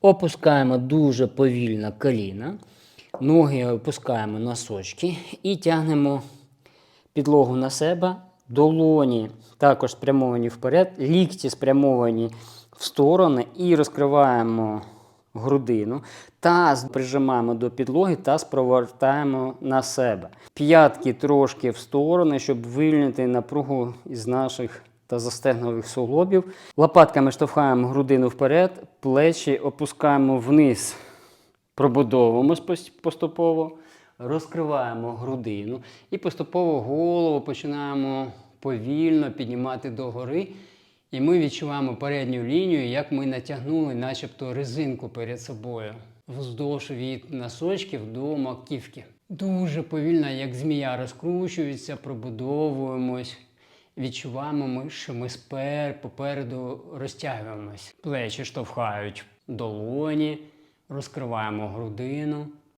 Опускаємо дуже повільно коліна, ноги опускаємо носочки і тягнемо підлогу на себе, долоні також спрямовані вперед, лікті спрямовані в сторони і розкриваємо грудину. Таз прижимаємо до підлоги та провертаємо на себе. П'ятки трошки в сторони, щоб вивільнити напругу із наших та застегнових суглобів. Лопатками штовхаємо грудину вперед, плечі опускаємо вниз. Пробудовуємось поступово, розкриваємо грудину і поступово голову починаємо повільно піднімати догори. І ми відчуваємо передню лінію, як ми натягнули начебто резинку перед собою вздовж від носочків до маківки. Дуже повільно, як змія розкручується, пробудовуємось. Відчуваємо, ми, що ми спер попереду розтягуємось. Плечі штовхають долоні, розкриваємо грудину,